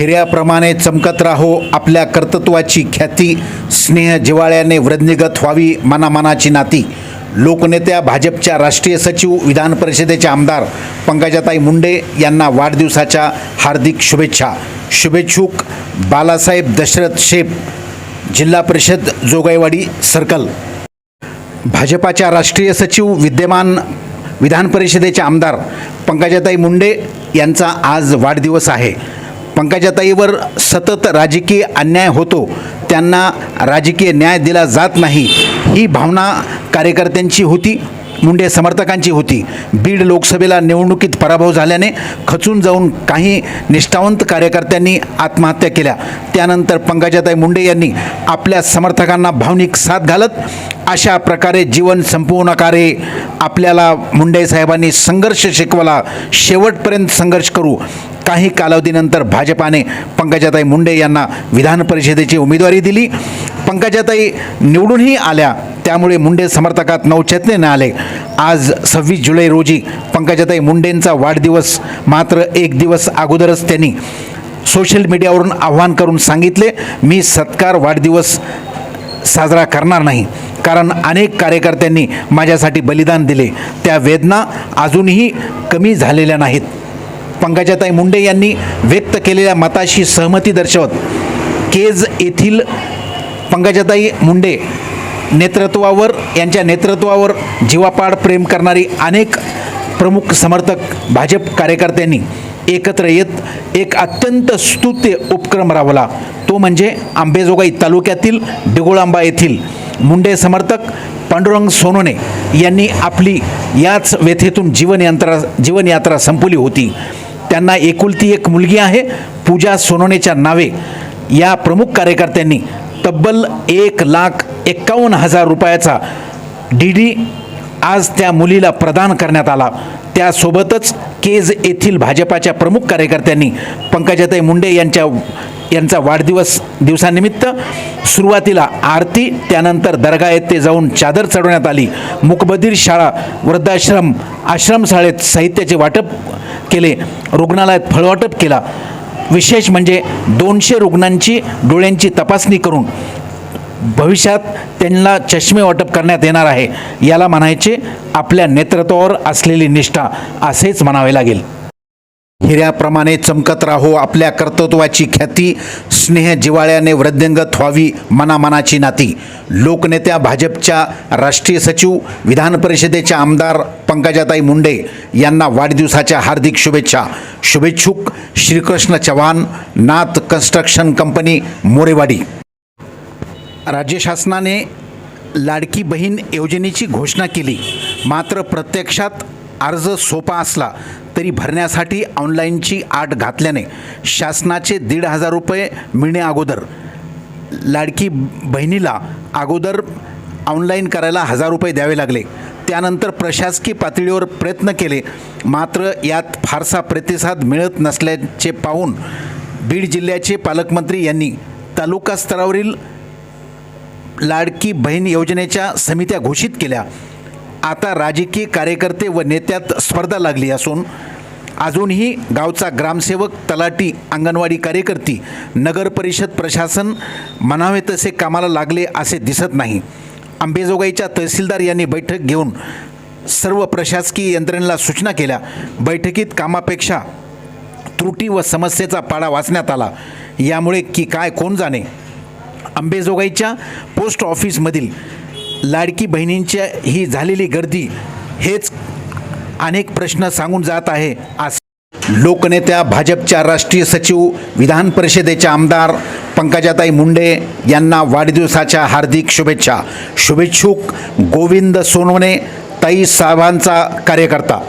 हिऱ्याप्रमाणे चमकत राहो. आपल्या कर्तृत्वाची ख्याती स्नेह जिवाळ्याने वृद्धिगत व्हावी मनामनाची नाती. लोकनेत्या भाजपच्या राष्ट्रीय सचिव विधान परिषदेचे आमदार पंकजाताई मुंडे यांना वाढदिवसाच्या हार्दिक शुभेच्छा. शुभेच्छुक बालासाहेब दशरथ शेप जिल्हा परिषद जोगाईवाडी सर्कल. भाजपाच्या राष्ट्रीय सचिव विद्यमान विधान परिषदेचे आमदार पंकजाताई मुंडे यांचा आज वाढदिवस आहे. पंकजाताईवर सतत राजकीय अन्याय होतो त्यांना राजकीय न्याय दिला जात नाही ही भावना कार्यकर्त्यांची होती मुंडे समर्थकांची होती. बीड लोकसभेला निवडणुकीत पराभव झाल्याने खचून जाऊन काही निष्ठावंत कार्यकर्त्यांनी आत्महत्या केल्या. त्यानंतर पंकजाताई मुंडे यांनी आपल्या समर्थकांना भावनिक साथ घालत अशा प्रकारे जीवन संपवू नका रे आपल्याला मुंडे साहेबांनी संघर्ष शिकवला शेवटपर्यंत संघर्ष करू. काही कालावधीनंतर भाजपाने पंकजाताई मुंडे यांना विधान परिषदेची उमेदवारी दिली. पंकजाताई निवडूनही आल्या त्यामुळे मुंडे समर्थकात नवचेतने आले. आज सव्वीस जुलै रोजी पंकजाताई मुंडेंचा वाढदिवस मात्र एक दिवस अगोदरच त्यांनी सोशल मीडियावरून आव्हान करून सांगितले मी सत्कार वाढदिवस साजरा करणार नाही. कारण अनेक कार्यकर्त्यांनी माझ्यासाठी बलिदान दिले. त्या वेदना अजूनही कमी झालेल्या नाहीत. पंकजाताई मुंडे यांनी व्यक्त केलेल्या मताशी सहमती दर्शवत केज येथील पंकजाताई मुंडे नेतृत्वावर यांच्या नेतृत्वावर जीवापाड प्रेम करणारी अनेक प्रमुख समर्थक भाजप कार्यकर्त्यांनी एकत्र येत एक अत्यंत स्तुत्य उपक्रम राबवला. तो म्हणजे आंबेजोगाई तालुक्यातील डिगोळांबा येथील मुंडे समर्थक पांडुरंग सोनोने यांनी आपली याच व्यथेतून जीवनयात्रा जीवनयात्रा संपवली होती. त्यांना एकुलती एक मुलगी आहे पूजा सोनोनेच्या नावे. या प्रमुख कार्यकर्त्यांनी तब्बल एक लाख एक्कावन्न हजार रुपयाचा डी डी आज त्या मुलीला प्रदान करण्यात आला. त्यासोबतच केज येथील भाजपाच्या प्रमुख कार्यकर्त्यांनी पंकजाताई मुंडे यांच्या यांचा वाढदिवस दिवसानिमित्त सुरुवातीला आरती त्यानंतर दर्गा येथे जाऊन चादर चढवण्यात आली. मुकबधीर शाळा वृद्धाश्रम आश्रमशाळेत साहित्याचे वाटप केले. रुग्णालयात फळवाटप केला. विशेष म्हणजे दोनशे रुग्णांची डोळ्यांची तपासणी करून भविष्यात त्यांना चष्मे वाटप करण्यात येणार आहे. याला म्हणायचे आपल्या नेतृत्वावर असलेली निष्ठा असेच म्हणावे लागेल. हिऱ्याप्रमाणे चमकत राहो आपल्या कर्तृत्वाची ख्याती स्नेह जिवाळ्याने वृद्धिंगत व्हावी मनामनाची नाती. लोकनेत्या भाजपच्या राष्ट्रीय सचिव विधान परिषदेच्या आमदार पंकजाताई मुंडे यांना वाढदिवसाच्या हार्दिक शुभेच्छा. शुभेच्छुक श्रीकृष्ण चव्हाण नाथ कन्स्ट्रक्शन कंपनी मोरेवाडी. राज्य शासनाने लाडकी बहीण योजनेची घोषणा केली. मात्र प्रत्यक्षात अर्ज सोपा असला तरी भरण्यासाठी ऑनलाईनची आट घातल्याने शासनाचे दीड हजार रुपये मिळणे अगोदर. लाडकी बहिणीला अगोदर ऑनलाईन करायला हजार रुपये द्यावे लागले. त्यानंतर प्रशासकीय पातळीवर प्रयत्न केले. मात्र यात फारसा प्रतिसाद मिळत नसल्याचे पाहून बीड जिल्ह्याचे पालकमंत्री यांनी तालुका स्तरावरील लाडकी बहीण योजनेच्या समित्या घोषित केल्या. आता राजकीय कार्यकर्ते व नेत्यात स्पर्धा लागली असून अजूनही गावचा ग्रामसेवक तलाटी अंगणवाडी कार्यकर्ती नगर परिषद प्रशासन म्हणावे तसे कामाला लागले असे दिसत नाही. अंबेजोगाईच्या तहसीलदार यांनी बैठक घेऊन सर्व प्रशासकीय यंत्रणेला सूचना केल्या. बैठकीत कामापेक्षा त्रुटी व समस्येचा पाडा वाचण्यात आला. यामुळे की काय कोण जाणे? अंबेजोगाईच्या पोस्ट ऑफिसमधील लाडकी बहिणींच्या ही झालेली गर्दी हेच अनेक प्रश्न सांगून जात आहे आज. लोकनेत्या भाजपच्या राष्ट्रीय सचिव विधान परिषदेच्या आमदार पंकजाताई मुंडे यांना वाढदिवसाच्या हार्दिक शुभेच्छा. शुभेच्छुक गोविंद सोनवणे ताई साहेबांचा कार्यकर्ता.